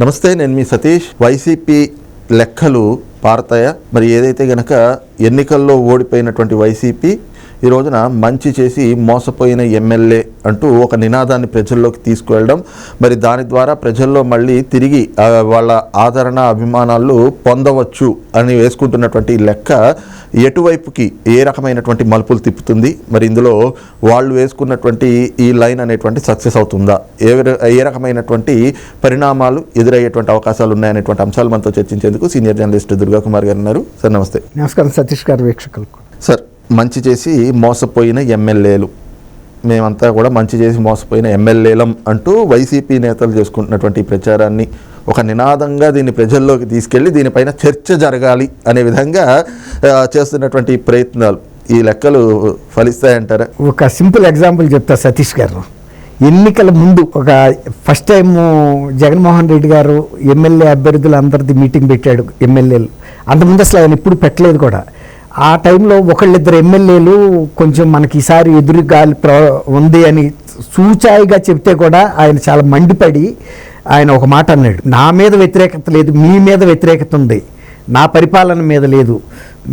నమస్తే నేను మీ సతీష్. వైసీపీ లెక్కలు పారతాయా? మరి ఏదైతే గనక ఎన్నికల్లో ఓడిపోయినటువంటి వైసీపీ ఈ రోజున మంచి చేసి మోసపోయిన ఎమ్మెల్యే అంటూ ఒక నినాదాన్ని ప్రజల్లోకి తీసుకువెళ్ళడం మరి దాని ద్వారా ప్రజల్లో మళ్ళీ తిరిగి వాళ్ళ ఆదరణ అభిమానాలు పొందవచ్చు అని వేసుకుంటున్నటువంటి లెక్క ఎటువైపుకి ఏ రకమైనటువంటి మలుపులు తిప్పుతుంది? మరి ఇందులో వాళ్ళు వేసుకున్నటువంటి ఈ లైన్ అనేటువంటి సక్సెస్ అవుతుందా? ఏ ఏ రకమైనటువంటి పరిణామాలు ఎదురయ్యేటువంటి అవకాశాలు ఉన్నాయనేటువంటి అంశాలు మనతో చర్చించేందుకు సీనియర్ జర్నలిస్ట్ దుర్గా కుమార్ గారు ఉన్నారు. సార్ నమస్తే. నమస్కారం సతీష్ గారు వీక్షకులకు. సార్ మంచి చేసి మోసపోయిన ఎమ్మెల్యేలు. మేమంతా కూడా మంచి చేసి మోసపోయిన ఎమ్మెల్యేలం అంటూ వైసీపీ నేతలు చేసుకుంటున్నటువంటి ప్రచారాన్ని ఒక నినాదంగా దీన్ని ప్రజల్లోకి తీసుకెళ్ళి దీనిపైన చర్చ జరగాలి అనే విధంగా చేస్తున్నటువంటి ప్రయత్నాలు. ఈ లెక్కలు ఫలిస్తాయంటారా? ఒక సింపుల్ ఎగ్జాంపుల్ చెప్తా సతీష్ గారు. ఎన్నికల ముందు ఒక ఫస్ట్ టైం జగన్మోహన్ రెడ్డి గారు ఎమ్మెల్యే అభ్యర్థులు అందరిది మీటింగ్ పెట్టాడు ఎమ్మెల్యేలు. అంతకుముందు అసలు ఆయన ఎప్పుడు పెట్టలేదు కూడా. ఆ టైంలో ఒకళ్ళిద్దరు ఎమ్మెల్యేలు కొంచెం మనకి ఈసారి ఎదురు గాలి ప్ర ఉంది అని సూచాయిగా చెప్తే కూడా ఆయన చాలా మండిపడి ఆయన ఒక మాట అన్నాడు. నా మీద వ్యతిరేకత లేదు మీ మీద వ్యతిరేకత ఉంది నా పరిపాలన మీద లేదు.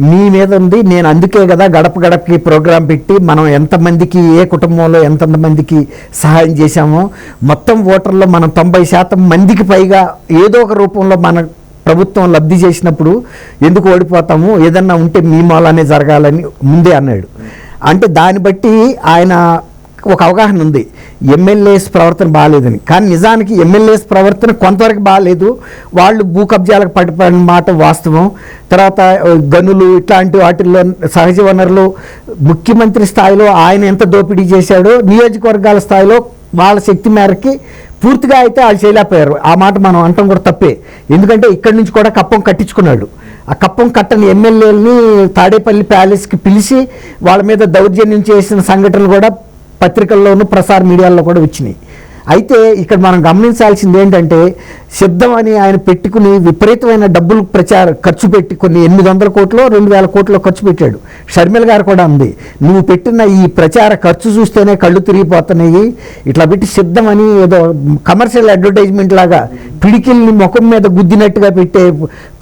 మీ మీద ఉంది నేను అందుకే కదా గడప గడపకి ప్రోగ్రాం పెట్టి మనం ఎంతమందికి ఏ కుటుంబంలో ఎంతమందికి సహాయం చేశామో మొత్తం ఓటర్లో మనం తొంభై శాతం మందికి పైగా ఏదో ఒక రూపంలో మన ప్రభుత్వం లబ్ధి చేసినప్పుడు ఎందుకు ఓడిపోతాము? ఏదన్నా ఉంటే మీ మూలానే జరగాలని ముందే అన్నాడు. అంటే దాన్ని బట్టి ఆయన ఒక అవగాహన ఉంది. ఎమ్మెల్యేస్ ప్రవర్తన బాగాలేదని కానీ నిజానికి ఎమ్మెల్యేస్ ప్రవర్తన కొంతవరకు బాగాలేదు వాళ్ళు భూ కబ్జాలకు పడిపోయిన మాట వాస్తవం. తర్వాత గనులు ఇట్లాంటి వాటిల్లో సహజ వనరులు ముఖ్యమంత్రి స్థాయిలో ఆయన ఎంత దోపిడీ చేశాడో నియోజకవర్గాల స్థాయిలో వాళ్ళ శక్తి మేరకి పూర్తిగా అయితే వాళ్ళు చేయలేకపోయారు. ఆ మాట మనం అంటాం కూడా తప్పే. ఎందుకంటే ఇక్కడి నుంచి కూడా కప్పం కట్టించుకున్నాడు. ఆ కప్పం కట్టని ఎమ్మెల్యేలని తాడేపల్లి ప్యాలెస్కి పిలిచి వాళ్ళ మీద దౌర్జన్యం చేసిన సంఘటనలు కూడా పత్రికల్లోనూ ప్రసార మీడియాల్లో కూడా వచ్చినాయి. అయితే ఇక్కడ మనం గమనించాల్సింది ఏంటంటే సిద్ధం అని ఆయన పెట్టుకుని విపరీతమైన డబ్బులు ప్రచారం ఖర్చు పెట్టి కొన్ని ఎనిమిది వందల కోట్లు రెండు వేల కోట్లు ఖర్చు పెట్టాడు. షర్మిల గారు కూడా ఉంది నువ్వు పెట్టిన ఈ ప్రచార ఖర్చు చూస్తేనే కళ్ళు తిరిగిపోతున్నాయి. ఇట్లా పెట్టి సిద్ధం అని ఏదో కమర్షియల్ అడ్వర్టైజ్మెంట్ లాగా పిడికిల్ని ముఖం మీద గుద్దినట్టుగా పెట్టే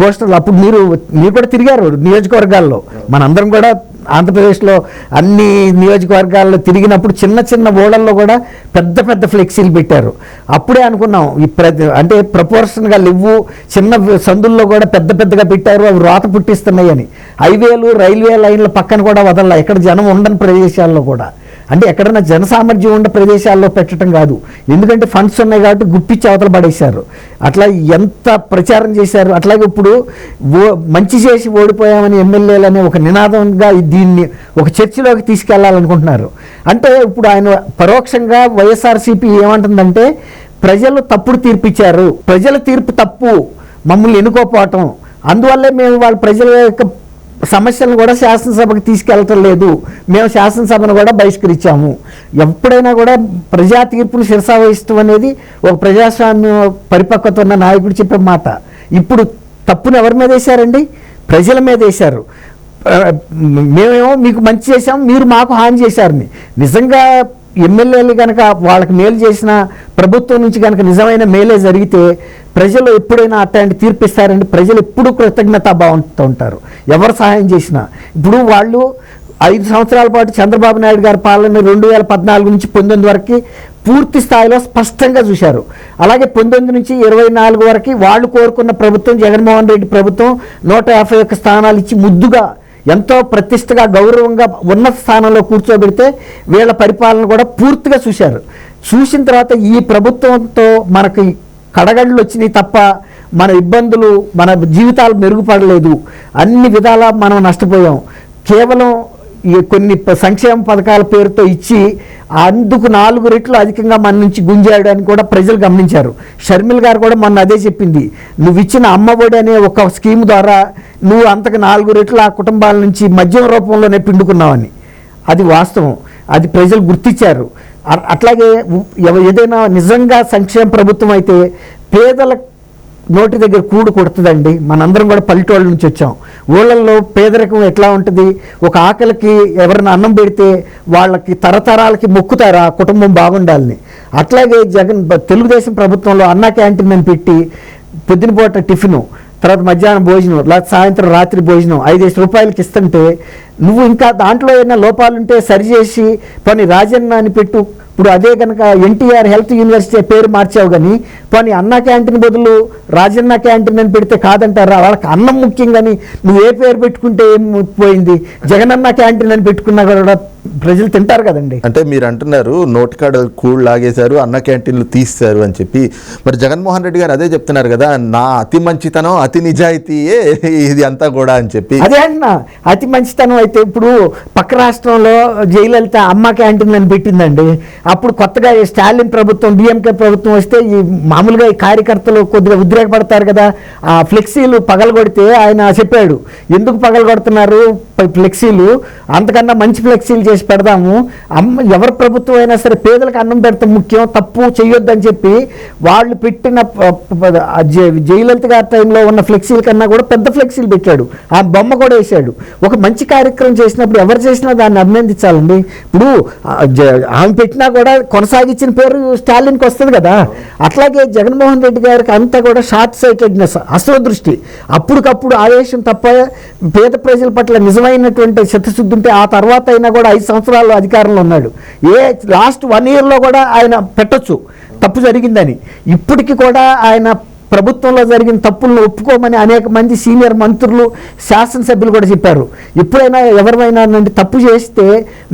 పోస్టర్లు. అప్పుడు మీరు మీరు కూడా తిరిగారు నియోజకవర్గాల్లో. మనందరం కూడా ఆంధ్రప్రదేశ్లో అన్ని నియోజకవర్గాల్లో తిరిగినప్పుడు చిన్న చిన్న ఓడల్లో కూడా పెద్ద పెద్ద ఫ్లెక్సీలు పెట్టారు. అప్పుడే అనుకున్నాం ఈ ప్రతి అంటే ప్రపోర్షన్గా లేవు చిన్న సందుల్లో కూడా పెద్ద పెద్దగా పెట్టారు అవి రోత పుట్టిస్తున్నాయని హైవేలు రైల్వే లైన్ల పక్కన కూడా వదల ఎక్కడ జనం ఉండని ప్రదేశాల్లో కూడా. అంటే ఎక్కడైనా జనసామర్థ్యం ఉన్న ప్రదేశాల్లో పెట్టడం కాదు. ఎందుకంటే ఫండ్స్ ఉన్నాయి కాబట్టి గుప్పిచ్చి అవతల పడేశారు. అట్లా ఎంత ప్రచారం చేశారు? అట్లాగే ఇప్పుడు ఓ మంచి చేసి ఓడిపోయామని ఎమ్మెల్యేలు ఒక నినాదంగా దీన్ని ఒక చర్చలోకి తీసుకెళ్ళాలనుకుంటున్నారు. అంటే ఇప్పుడు ఆయన పరోక్షంగా వైఎస్ఆర్సీపీ ఏమంటుందంటే ప్రజలు తప్పుడు తీర్పిచ్చారు. ప్రజల తీర్పు తప్పు. మమ్మల్ని ఎన్నుకోపోవటం. అందువల్లే మేము వాళ్ళ ప్రజల యొక్క సమస్యలను కూడా శాసనసభకు తీసుకెళ్ళటం లేదు. మేము శాసనసభను కూడా బహిష్కరించాము. ఎప్పుడైనా కూడా ప్రజా తీర్పును శిరసావహిస్తాం అనేది ఒక ప్రజాస్వామ్య పరిపక్వత ఉన్న నాయకుడు చెప్పే మాట. ఇప్పుడు తప్పును ఎవరి మీద వేశారండి? ప్రజల మీద వేశారు. మేమేమో మీకు మంచి చేశాం మీరు మాకు హాని చేశారని. నిజంగా ఎమ్మెల్యేలు కనుక వాళ్ళకి మేలు చేసిన ప్రభుత్వం నుంచి కనుక నిజమైన మేలే జరిగితే ప్రజలు ఎప్పుడైనా అట్లాంటి తీర్పు ఇస్తారంటే ప్రజలు ఎప్పుడూ కృతజ్ఞత భావంతో ఉంటారు. ఎవరు సహాయం చేసినా. ఇప్పుడు వాళ్ళు ఐదు సంవత్సరాల పాటు చంద్రబాబు నాయుడు గారి పాలన రెండు వేల పద్నాలుగు నుంచి పంతొమ్మిది వరకు పూర్తి స్థాయిలో స్పష్టంగా చూశారు. అలాగే పంతొమ్మిది నుంచి ఇరవై నాలుగు వరకు వాళ్ళు కోరుకున్న ప్రభుత్వం జగన్మోహన్ రెడ్డి ప్రభుత్వం నూట యాభై ఒక్క స్థానాలు ఇచ్చి ముద్దుగా ఎంతో ప్రతిష్టగా గౌరవంగా ఉన్నత స్థానంలో కూర్చోబెడితే వీళ్ళ పరిపాలన కూడా పూర్తిగా చూశారు. చూసిన తర్వాత ఈ ప్రభుత్వంతో మనకి కడగళ్ళు వచ్చినాయి తప్ప మన ఇబ్బందులు మన జీవితాలు మెరుగుపడలేదు. అన్ని విధాలా మనం నష్టపోయాం. కేవలం కొన్ని ప- సంక్షేమ పథకాల పేరుతో ఇచ్చి అందుకు నాలుగు రెట్లు అధికంగా మన నుంచి గుంజాడని కూడా ప్రజలు గమనించారు. షర్మిల్ గారు కూడా మొన్న అదే చెప్పింది. నువ్వు ఇచ్చిన అమ్మఒడి అనే ఒక స్కీమ్ ద్వారా నువ్వు అంతకు నాలుగు రెట్లు ఆ కుటుంబాల నుంచి మద్యం రూపంలోనే పిండుకున్నావని. అది వాస్తవం. అది ప్రజలు గుర్తించారు. అట్లాగే ఏదైనా నిజంగా సంక్షేమ ప్రభుత్వం అయితే పేదల నోటి దగ్గర కూడు కొడుతుందండి. మనందరం కూడా పల్లెటూళ్ళ నుంచి వచ్చాం. ఊళ్ళల్లో పేదరికం ఎట్లా ఉంటుంది? ఒక ఆకలికి ఎవరిని అన్నం పెడితే వాళ్ళకి తరతరాలకి మొక్కుతారు? ఆ కుటుంబం బాగుండాలని. అట్లాగే జగన్ తెలుగుదేశం ప్రభుత్వంలో అన్న క్యాంటీన్ అని పెట్టి పొద్దునపూట టిఫిను తర్వాత మధ్యాహ్నం భోజనం లేకపోతే సాయంత్రం రాత్రి భోజనం ఐదేసి రూపాయలకి ఇస్తుంటే నువ్వు ఇంకా దాంట్లో ఏమైనా లోపాలుంటే సరిచేసి పని రాజన్న అని పెట్టు. ఇప్పుడు అదే కనుక ఎన్టీఆర్ హెల్త్ యూనివర్సిటీ పేరు మార్చావు కానీ పోనీ అన్న క్యాంటీన్ బదులు రాజన్న క్యాంటీన్ అని పెడితే కాదంటారా? వాళ్ళకి అన్నం ముఖ్యం కానీ నువ్వు ఏ పేరు పెట్టుకుంటే ఏం పోయింది? జగనన్న క్యాంటీన్ అని పెట్టుకున్నా కూడా ప్రజలు తింటారు కదండి. అంటే మీరు అంటున్నారు నోటికాడ కూడు లాగేశారు అన్న క్యాంటీన్లు తీస్తారు అని చెప్పి. మరి జగన్మోహన్ రెడ్డి గారు అదే చెప్తున్నారు కదా నా అతి మంచితనం అతి నిజాయితీయే ఇది అంతా కూడా అని చెప్పి. అదే అంటున్నా అతి మంచితనం అయితే ఇప్పుడు పక్క రాష్ట్రంలో జయలలిత అమ్మ క్యాంటీన్ అని పెట్టిందండి. అప్పుడు కొత్తగా స్టాలిన్ ప్రభుత్వం డిఎంకే ప్రభుత్వం వస్తే ఈ మామూలుగా ఈ కార్యకర్తలు కొద్దిగా ఉద్రేకపడతారు కదా. ఆ ఫ్లెక్సీలు పగలగొడితే ఆయన చెప్పాడు ఎందుకు పగలగొడుతున్నారు? ఫ్లెక్సీలు అంతకన్నా మంచి ఫ్లెక్సీలు చేసి పెడదాము. అమ్మ ఎవరి ప్రభుత్వం అయినా సరే పేదలకు అన్నం పెడతాం ముఖ్యం తప్పు చేయొద్దని చెప్పి వాళ్ళు పెట్టిన ఆ జయలలిత గారి టైంలో ఉన్న ఫ్లెక్సీల కన్నా కూడా పెద్ద ఫ్లెక్సీలు పెట్టాడు. ఆ బొమ్మ కూడా వేశాడు. ఒక మంచి కార్యక్రమం చేసినప్పుడు ఎవరు చేసినా దాన్ని అభినందించాలండి. ఇప్పుడు ఆమె పెట్టినా కూడా కొనసాగించిన పేరు స్టాలిన్కి వస్తుంది కదా. అట్లాగే జగన్మోహన్ రెడ్డి గారికి అంతా కూడా షార్ట్ సైటెడ్నెస్ అశ్వదృష్టి అప్పటికప్పుడు ఆవేశం తప్ప పేద ప్రజల పట్ల నిజమైనటువంటి చిత్తశుద్ధి ఉంటే ఆ తర్వాత అయినా కూడా ఐదు సంవత్సరాల్లో అధికారంలో ఉన్నాడు. ఏ లాస్ట్ వన్ ఇయర్లో కూడా ఆయన పెట్టొచ్చు. తప్పు జరిగిందని. ఇప్పటికీ కూడా ఆయన ప్రభుత్వంలో జరిగిన తప్పులను ఒప్పుకోమని అనేక మంది సీనియర్ మంత్రులు శాసనసభ్యులు కూడా చెప్పారు. ఎప్పుడైనా ఎవరిమైనా నుండి తప్పు చేస్తే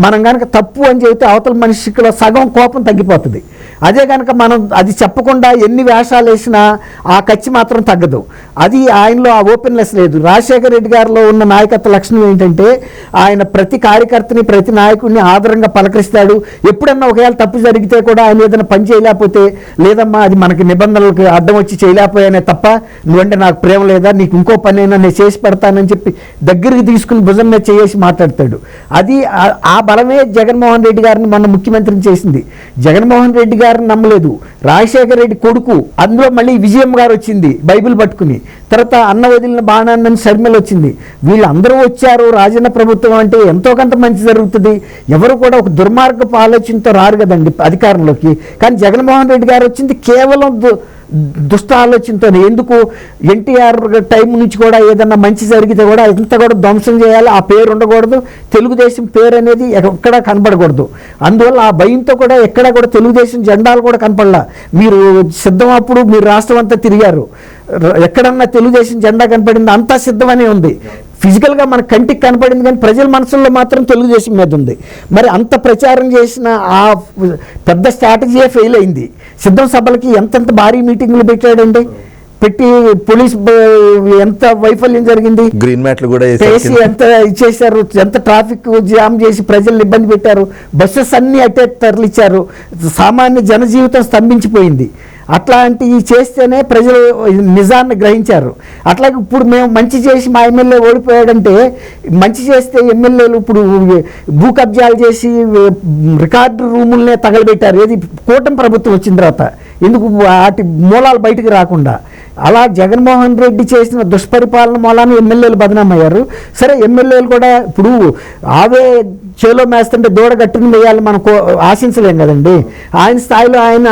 మనం కనుక తప్పు అని చెబితే అవతల మనిషిలో సగం కోపం తగ్గిపోతుంది. అదే కనుక మనం అది చెప్పకుండా ఎన్ని వేషాలు వేసినా ఆ కచ్చి మాత్రం తగ్గదు. అది ఆయనలో ఆ ఓపెన్నెస్ లేదు. రాజశేఖర రెడ్డి గారిలో ఉన్న నాయకత్వ లక్షణం ఏంటంటే ఆయన ప్రతి కార్యకర్తని ప్రతి నాయకుడిని ఆదరంగా పలకరిస్తాడు. ఎప్పుడన్నా ఒకవేళ తప్పు జరిగితే కూడా ఆయన ఏదైనా పని చేయలేకపోతే లేదమ్మా అది మనకి నిబంధనలకు అడ్డం వచ్చి చేయలేకపోయానే తప్ప నువ్వంటే నాకు ప్రేమ లేదా నీకు ఇంకో పని అయినా నేను చేసి పెడతానని చెప్పి దగ్గరికి తీసుకుని భుజం మీద చేసి మాట్లాడతాడు. అది ఆ- బలమే జగన్మోహన్ రెడ్డి గారిని మొన్న ముఖ్యమంత్రిని చేసింది. జగన్మోహన్ రెడ్డి గారిని నమ్మలేదు. రాజశేఖర రెడ్డి కొడుకు. అందులో మళ్ళీ విజయం గారు వచ్చింది బైబిల్ పట్టుకుని. తర్వాత అన్న వదిలిన బాణాన్ని శర్మిల వచ్చింది. వీళ్ళందరూ వచ్చారు రాజన్న ప్రభుత్వం అంటే ఎంతో కొంత మంచి జరుగుతుంది. ఎవరు కూడా ఒక దుర్మార్గపు ఆలోచనతో రారు కదండి అధికారంలోకి. కానీ జగన్మోహన్ రెడ్డి గారు వచ్చింది కేవలం దుష్ట ఆలోచనతో ఎందుకు? ఎన్టీఆర్ టైం నుంచి కూడా ఏదన్నా మంచి జరిగితే కూడా ఇంత కూడా ధ్వంసం చేయాలి ఆ పేరు ఉండకూడదు. తెలుగుదేశం పేరు అనేది ఎక్కడా కనపడకూడదు అందువల్ల ఆ భయంతో కూడా ఎక్కడా కూడా తెలుగుదేశం జెండాలు కూడా కనపడలా. మీరు సిద్ధం అప్పుడు మీరు రాష్ట్రం అంతా తిరిగారు. ఎక్కడన్నా తెలుగుదేశం జెండా కనపడింది అంతా సిద్ధమనే ఉంది. ఫిజికల్గా మన కంటికి కనపడింది కానీ ప్రజల మనసుల్లో మాత్రం తెలుగుదేశం మీద ఉంది. మరి అంత ప్రచారం చేసిన ఆ పెద్ద స్ట్రాటజీయే ఫెయిల్ అయింది. సిద్ధం సభలకి ఎంతెంత భారీ మీటింగ్లు పెట్టాడండి? పెట్టి పోలీస్ ఎంత వైఫల్యం జరిగింది? గ్రీన్ మ్యాట్లు కూడా చేసి. ఎంత ఇచ్చేసారు ఎంత ట్రాఫిక్ జామ్ చేసి ప్రజల్ని ఇబ్బంది పెట్టారు? బస్సెస్ అన్ని అట్టే తరలిచ్చారు. సామాన్య జనజీవితం స్తంభించిపోయింది. అట్లాంటివి చేస్తేనే ప్రజలు నిజాన్ని గ్రహించారు. అట్లాగే ఇప్పుడు మేము మంచి చేసి మా ఎమ్మెల్యే ఓడిపోయాడంటే మంచి చేస్తే ఎమ్మెల్యేలు ఇప్పుడు భూ కబ్జాలు చేసి రికార్డు రూములనే తగలబెట్టారు. ఏది కూటమి ప్రభుత్వం వచ్చిన తర్వాత. ఎందుకు వాటి మూలాలు బయటకు రాకుండా. అలా జగన్మోహన్ రెడ్డి చేసిన దుష్పరిపాలన మూలాన ఎమ్మెల్యేలు బదనామయ్యారు. సరే ఎమ్మెల్యేలు కూడా ఇప్పుడు ఆవే చేలో మేస్తుంటే దూడ గట్టుని వేయాలి మనం ఆశించలేం కదండి. ఆయన స్థాయిలో ఆయన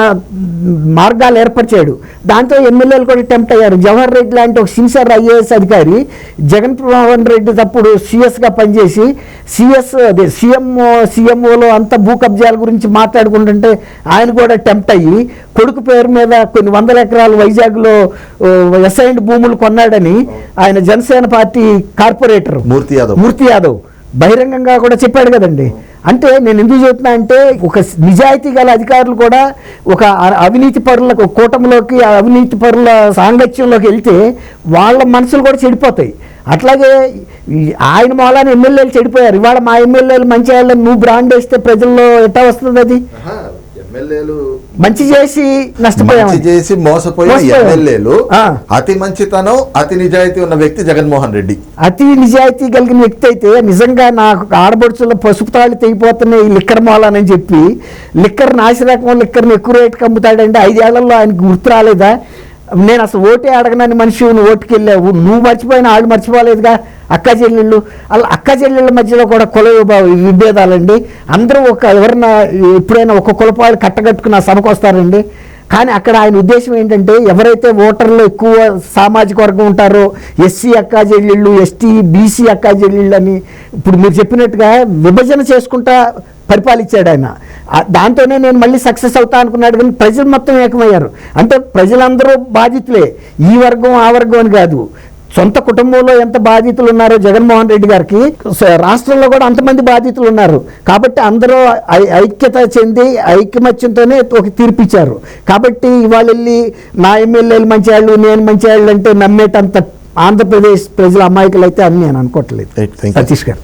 మార్గాలు ఏర్పరిచాడు. దాంతో ఎమ్మెల్యేలు కూడా టెంప్ట్ అయ్యారు. జవహర్ రెడ్డి లాంటి ఒక సిన్సియర్ ఐఏఎస్ అధికారి జగన్ మోహన్ రెడ్డి తప్పుడు సిఎస్గా పనిచేసి సిఎస్ అదే సీఎంఓ సీఎంఓలో అంత భూ కబ్జాల గురించి మాట్లాడుకుంటుంటే ఆయన కూడా టెంప్ట్ అయ్యి కొడుకు పేరు మీద కొన్ని వందల ఎకరాలు వైజాగ్లో ఎస్ఐండ్ భూములు కొన్నాడని ఆయన జనసేన పార్టీ కార్పొరేటర్ మూర్తి యాదవ్. మూర్తి యాదవ్. బహిరంగంగా కూడా చెప్పాడు కదండి. అంటే నేను ఎందుకు చెప్తున్నా అంటే ఒక నిజాయితీ గల అధికారులు కూడా ఒక అవినీతి పరులకు కూటమిలోకి అవినీతి పరుల సాంగత్యంలోకి వెళ్తే వాళ్ళ మనసులు కూడా చెడిపోతాయి. అట్లాగే ఆయన మూలాన ఎమ్మెల్యేలు చెడిపోయారు. ఇవాళ మా ఎమ్మెల్యేలు మంచి వాళ్ళని నువ్వు బ్రాండ్ వేస్తే ప్రజల్లో ఎట్టా వస్తుంది అది? ఎమ్మెల్యేలు మంచి చేసి మంచి నష్టపోయాము చేసి మోసపోయిన. ఎమ్మెల్యేలు. అతి మంచితనం అతి నిజాయితీ ఉన్న వ్యక్తి జగన్మోహన్ రెడ్డి అతి నిజాయితీ కలిగిన వ్యక్తి అయితే నిజంగా నాకు ఆడబడుచుల పసుపు తాళ్ళు తెగిపోతున్నాయి లిక్కర్ మూలానని చెప్పి లిక్కర్ నాసిరకం లిక్కర్ని ఎక్కువ రేటుకి అమ్ముతాడంటే ఐదేళ్ళలో ఆయనకు గుర్తు రాలేదా నేను అసలు ఓటే అడగనని మనిషి నువ్వు ఓటుకి వెళ్ళావు నువ్వు మర్చిపోయిన వాళ్ళు మర్చిపోలేదుగా. అక్క చెల్లెళ్ళు అలా అక్క చెల్లెళ్ళ మధ్యలో కూడా కుల విభేదాలండి. అందరూ ఒక ఎవరన్నా ఎప్పుడైనా ఒక కులపాలు కట్టగట్టుకున్న సభకు వస్తారండి కానీ అక్కడ ఆయన ఉద్దేశం ఏంటంటే ఎవరైతే ఓటర్లు ఎక్కువ సామాజిక వర్గం ఉంటారో ఎస్సీ అక్కా చెల్లెళ్ళు ఎస్టీ బీసీ అక్కా చెల్లెళ్ళు అని ఇప్పుడు మీరు చెప్పినట్టుగా విభజన చేసుకుంటా పరిపాలించాడు ఆయన. దాంతోనే నేను మళ్ళీ సక్సెస్ అవుతా అనుకున్నాడు కానీ ప్రజలు మొత్తం ఏకమయ్యారు. అంటే ప్రజలందరూ బాధితులే. ఈ వర్గం ఆ వర్గం అని కాదు. సొంత కుటుంబంలో ఎంత బాధితులు ఉన్నారో జగన్మోహన్ రెడ్డి గారికి రాష్ట్రంలో కూడా అంతమంది బాధితులు ఉన్నారు. కాబట్టి అందరూ ఐక్యత చెంది ఐక్యమత్యంతోనే ఒక తీర్పిచ్చారు. కాబట్టి ఇవాళ వెళ్ళి నా ఎమ్మెల్యేలు మంచివాళ్ళు నేను మంచివాళ్ళు అంటే నమ్మేటంత ఆంధ్రప్రదేశ్ ప్రజల అమాయకులు అయితే అని నేను అనుకోవట్లేదు. సతీష్ గారు.